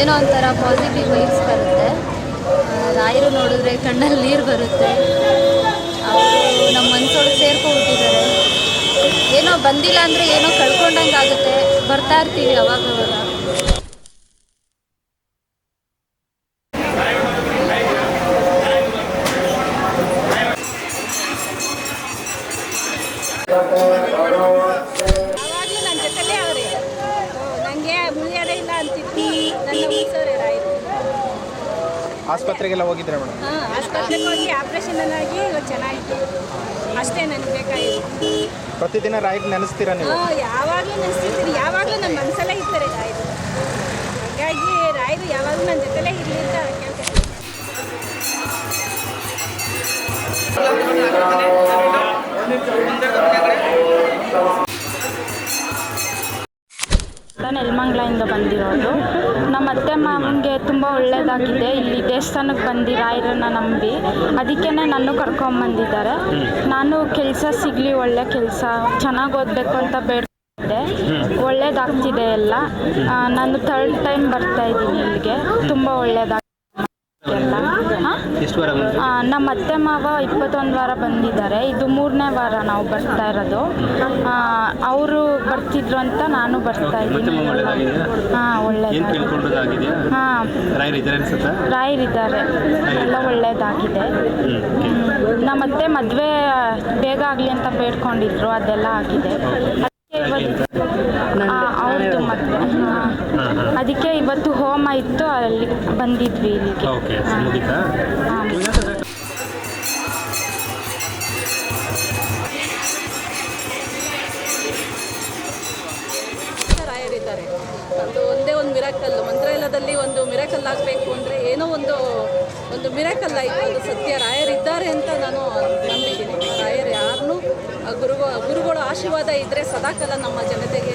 ಏನೋ ಒಂಥರ positive vibes ಬರುತ್ತೆ. ರಾಯರು ನೋಡಿದ್ರೆ ಕಣ್ಣಲ್ಲಿ ನೀರು ಬರುತ್ತೆ. ಅವರು ನಮ್ಮ ಮನಸ್ಸೊಳಗೆ ಸೇರ್ಕೊಂಡ್ಬಿಟ್ಟಿದ್ದಾರೆ ಏನೋ ಬಂದಿಲ್ಲ ಅಂದರೆ ಏನೋ ಕಳ್ಕೊಂಡಂಗೆ ಆಗುತ್ತೆ. ಬರ್ತಾ ಇರ್ತೀವಿ ಅವಾಗ ಅವಾಗ ಯಾವಾಗಲೂ ನನ್ನ ಜೊತೆಲೇ ಅವರೇ ನನಗೆ ಮುಗಿಯೋದೇ ಇಲ್ಲ ಅಂತಿದ್ದು ನನ್ನ ಆಸ್ಪತ್ರೆಗೆಲ್ಲ ಹೋಗಿದ್ರೆ ಮೇಡಮ್? ಹಾಂ ಆಸ್ಪತ್ರೆಗೆ ಹೋಗಿ ಆಪ್ರೇಷನ್ ಆಗಿ ಇವಾಗ ಚೆನ್ನಾಗಿತ್ತು ಅಷ್ಟೇ ನನಗೆ ಬೇಕಾಗಿತ್ತು ಪ್ರತಿದಿನ ರಾಯರ್ ನೆನೆಸ್ತೀರಾ ನೀವು? ಹಾಂ ಯಾವಾಗಲೂ ನೆನೆಸ್ತಿರ್ತೀನಿ. ಯಾವಾಗಲೂ ನನ್ನ ಮನಸ್ಸಲ್ಲೇ ಇರ್ತಾರೆ ರಾಯರು ಹಾಗಾಗಿ ರಾಯರು ಯಾವಾಗಲೂ ನನ್ನ ಜೊತೆಲೇ ಇರಲಿ ಅಂತ ಕೇಳ್ತೀನಿ ನಾನು ನೆಲಮಂಗ್ಲದಿಂದ ಬಂದಿರೋದು. ನಮ್ಮ ಅತ್ತೆ ಮಾವನಿಗೆ ತುಂಬ ಒಳ್ಳೇದಾಗಿದೆ. ಇಲ್ಲಿ ದೇವಸ್ಥಾನಕ್ಕೆ ಬಂದು ರಾಯರನ್ನ ನಂಬಿ. ಅದಕ್ಕೇ ನಾನು ಕರ್ಕೊಂಬಂದಿದ್ದಾರೆ ನಾನು ಕೆಲಸ ಸಿಗಲಿ, ಒಳ್ಳೆ ಕೆಲಸ. ಚೆನ್ನಾಗಿ ಓದಬೇಕು ಅಂತ ಬೇಡ ಒಳ್ಳೇದಾಗ್ತಿದೆ ಎಲ್ಲ. ನಾನು ಥರ್ಡ್ ಟೈಮ್ ಬರ್ತಾ ಇದ್ದೀನಿ ಇಲ್ಲಿಗೆ. ತುಂಬ ಒಳ್ಳೇದಾಗ್ತಿದೆ ನಮ್ಮ ಅತ್ತೆ ಮಾವ ಇಪ್ಪತ್ತೊಂದು ವಾರ ಬಂದಿದ್ದಾರೆ. ಇದು ಮೂರನೇ ವಾರ ನಾವು ಬರ್ತಾ ಇರೋದು. ಅವರು ಬರ್ತಿದ್ರು ಅಂತ ನಾನು ಬರ್ತಾ ಇದ್ದೀನಿ. ಹಾಂ ಕೇಳ್ಕೊಂಡದಾಗಿದೆಯಾ ಹಾಂ. ರಾಯರಿದ್ದಾರೆ ಎಲ್ಲ ಒಳ್ಳೇದಾಗಿದೆ. ನಮ್ಮ ಅತ್ತೆ ಮದುವೆ ಬೇಗ ಆಗಲಿ ಅಂತ ಬೇಡ್ಕೊಂಡಿದ್ರು. ಅದೆಲ್ಲ ಆಗಿದೆ ಅದಕ್ಕೆ ಇವತ್ತು ಆ, ಅವ್ರದ್ದು ಮದುವೆ ಅದಕ್ಕೆ ಇವತ್ತು ಹೋಮ ಇತ್ತು ಅಲ್ಲಿ ಬಂದಿದ್ವಿ ಇಲ್ಲಿಗೆ. ಓಕೆ ಮುಗೀತಾ? ಹಾಂ. ರಾಯರಿದ್ದಾರೆ. ಅದು ಒಂದೇ ಒಂದು ಮಿರಕಲ್ ಮಂತ್ರಾಲಯದಲ್ಲಿ ಒಂದು ಮಿರಾಕಲ್ ಆಗಬೇಕು ಅಂದರೆ ಏನೋ ಒಂದು ಒಂದು ಮಿರಾಕಲ್ ಆಯಿತು. ಅದು ಸತ್ಯ. ರಾಯರಿದ್ದಾರೆ ಅಂತ ನಾನು ನಂಬಿದ್ದೀನಿ. ರಾಯರು ಯಾರನ್ನೂ ಗುರುಗ ಗುರುಗಳ ಆಶೀರ್ವಾದ ಇದ್ದರೆ ಸದಾಕಾಲ ನಮ್ಮ ಜನತೆಗೆ